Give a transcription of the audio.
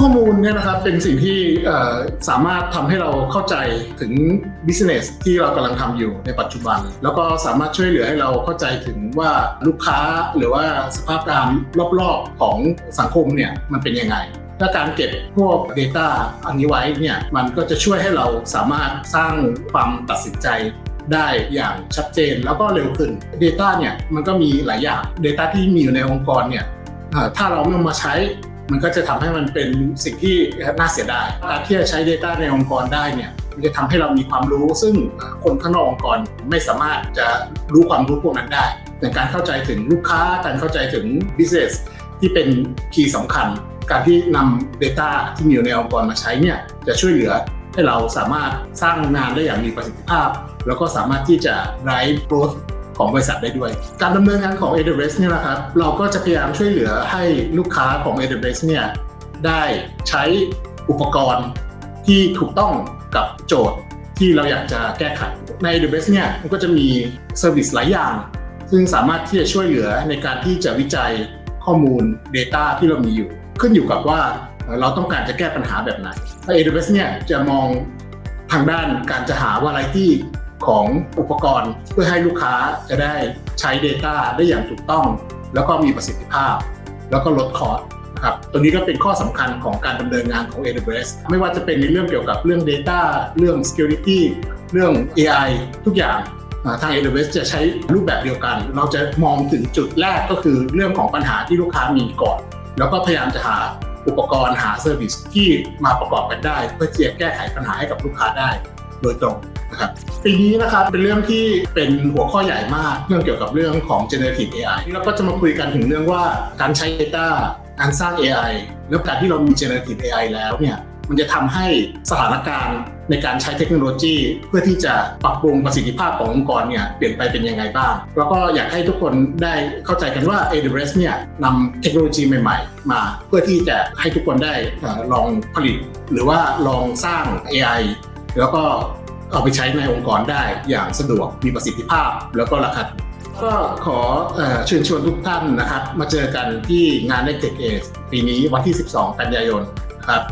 ข้อมูลเนี่ยนะครับเป็นสิ่งที่สามารถทำให้เราเข้าใจถึง business ที่เรากำลังทำอยู่ในปัจจุบัน แล้วก็สามารถช่วยเหลือให้เราเข้าใจถึงว่าลูกค้าหรือว่าสภาพการรอบๆของสังคมเนี่ยมันเป็นยังไงถ้าการเก็บพวก Data อันนี้ไว้เนี่ยมันก็จะช่วยให้เราสามารถสร้างความตัดสินใจได้อย่างชัดเจนแล้วก็เร็วขึ้น Data เนี่ยมันก็มีหลายอย่าง Data ที่มีอยู่ในองค์กรเนี่ยถ้าเราไม่เอามาใช้ มันก็จะทำให้มันเป็นสิ่งที่น่าเสียดายการที่จะใช้ Data ในองค์กรได้เนี่ยมันจะทำให้เรามีความรู้ซึ่งคนข้างนอกองค์กรไม่สามารถจะรู้ความรู้พวกนั้นได้อย่างการเข้าใจถึงลูกค้าการเข้าใจถึง business ที่เป็นคีย์สำคัญ การที่นำ Data ที่มีอยู่ในองค์กรมาใช้เนี่ยจะช่วยเหลือให้เราสามารถสร้างงานได้อย่างมีประสิทธิภาพ แล้วก็สามารถที่จะ drive growth ของบริษัทได้ด้วย การดำเนินงานของ AWS เนี่ยนะครับเราก็จะพยายามช่วยเหลือให้ลูกค้าของ AWS เนี่ยได้ใช้อุปกรณ์ที่ถูกต้องกับโจทย์ที่เราอยากจะแก้ไขใน AWS เนี่ยมันก็จะมีเซอร์วิสหลายอย่าง ซึ่งสามารถที่จะช่วยเหลือในการที่จะวิจัยข้อมูล Data ที่เรามีอยู่ ขึ้นอยู่กับว่าเราต้องการจะแก้ปัญหาแบบไหน AWS เนี่ยจะมองทางด้านการจะหาว่าอะไรตี้ ของอุปกรณ์เพื่อให้ลูกค้าจะได้ใช้ Data ได้อย่างถูกต้อง แล้วก็มีประสิทธิภาพ แล้วก็ลดคอสนะครับตัวนี้ก็เป็นข้อสำคัญของการดำเนินงานของ AWS ไม่ว่าจะเป็นในเรื่องเกี่ยวกับเรื่อง Data เรื่อง Security เรื่อง AI ทุกอย่างอ่าทาง AWS จะใช้รูปแบบเดียวกัน เราจะมองถึงจุดแรกก็คือเรื่องของปัญหาที่ลูกค้ามีก่อน แล้วก็พยายามจะหาอุปกรณ์หาเซอร์วิสที่มาประกอบกันได้ เพื่อที่จะแก้ไขปัญหาให้กับลูกค้าได้ โดยตรง นะครับปีนี้นะครับเป็นเรื่องที่เป็นหัวข้อใหญ่มากเรื่องเกี่ยวกับเรื่องของ generative AI เราก็จะมาคุยกันถึงเรื่องว่าการใช้ Data การสร้าง AI แล้วการที่เรามี generative AI แล้วเนี่ยมันจะทำให้สถานการณ์ในการใช้เทคโนโลยี เพื่อที่จะปรับปรุงประสิทธิภาพขององค์กรเนี่ยเปลี่ยนไปเป็นยังไงบ้าง แล้วก็อยากให้ทุกคนได้เข้าใจกันว่า AWS เนี่ยนำเทคโนโลยีใหม่ๆ มาเพื่อที่จะให้ทุกคนได้ลองผลิต หรือว่าลองสร้าง AI แล้วก็ เอาไปใช้ในองค์กรได้อย่างสะดวกมีประสิทธิภาพแล้วก็ราคาถูกก็ขอเชิญชวนทุกท่านนะครับ มาเจอกันที่งาน n e c t e c h Age ปีนี้วันที่ 12 กันยายนนะครับ